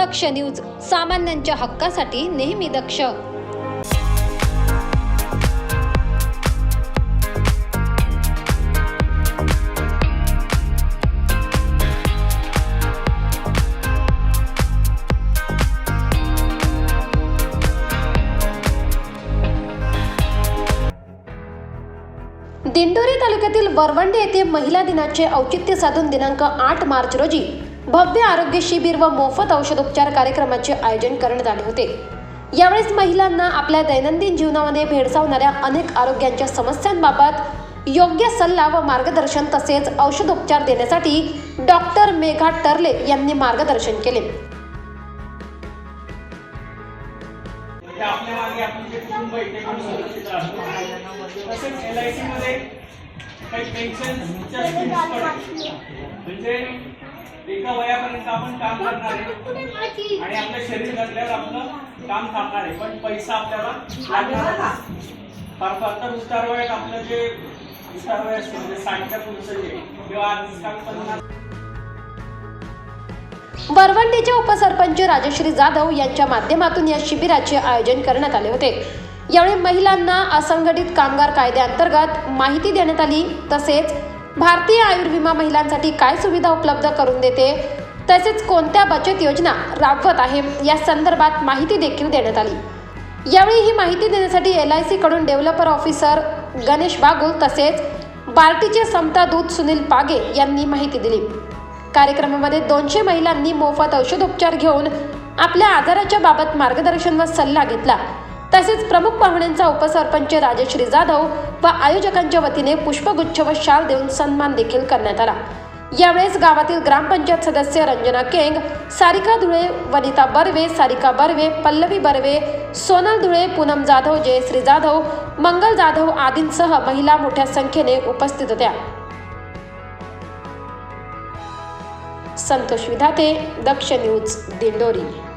दक्ष news सामान्यांच्या हक्कासाठी नेहमी दक्ष. दिंडोरी तालुक्यातील वरवंडे येथे महिला दिनाचे औचित्य साधून दिनांक आठ मार्च रोजी भव्य आरोग्य शिबिर व मोफत औषधोपचार कार्यक्रमाचे आयोजन करण्यात आले होते. यावेळेस महिलांना आपल्या दैनंदिन जीवनामध्ये भेडसावणाऱ्या अनेक आरोग्यांच्या समस्यांबाबत योग्य सल्ला व मार्गदर्शन तसेच औषधोपचार देण्यासाठी डॉक्टर मेघा टर्ले यांनी मार्गदर्शन केले. म्हणजे आपल्या मागे आपण जे कुटुंब आहे ते पण सुरक्षित तसेच एल आय सी मध्ये काही पेन्शनच्या स्कीम्स पण म्हणजे एका वयापर्यंत आपण काम करणार आहे. आणि आपलं शरीर घडल्यावर आपलं काम थांबणार आहे. पण पैसा आपल्याला लागणार फार फार तर उतार वयात आपलं जे उतार वय असतं म्हणजे साठच्या पुढचं जे किंवा आजकाल पन्नास वरवंडीचे उपसरपंच राजश्री जाधव यांच्या माध्यमातून या शिबिराचे आयोजन करण्यात आले होते. यावेळी महिलांना असंघटित कामगार कायद्याअंतर्गत माहिती देण्यात आली तसेच भारतीय आयुर्विमा महिलांसाठी काय सुविधा उपलब्ध करून देते? तसेच कोणत्या बचत योजना राबवत आहे? या संदर्भात माहिती देखील देण्यात आली. यावेळी ही माहिती देण्यासाठी एल आय सीकडून डेव्हलपर ऑफिसर गणेश बागुल तसेच बार्टीचे समता दूत सुनील पागे यांनी माहिती दिली. कार्यक्रमामध्ये दोनशे महिलांनी मोफत औषधोपचार घेऊन आपल्या आजाराच्या बाबत मार्गदर्शन व सल्ला घेतला. तसेच प्रमुख पाहुण्यांचा उपसरपंच राजश्री जाधव व आयोजकांच्या वतीने पुष्पगुच्छ व शाल देऊन सन्मान देखील करण्यात आला. यावेळेस गावातील ग्रामपंचायत सदस्य रंजना केंग सारिका धुळे वनिता बर्वे सारिका बर्वे पल्लवी बर्वे सोनल धुळे पूनम जाधव जयश्री जाधव मंगल जाधव आदींसह महिला मोठ्या संख्येने उपस्थित होत्या. संतोष विधाते दक्ष न्यूज दिंडोरी.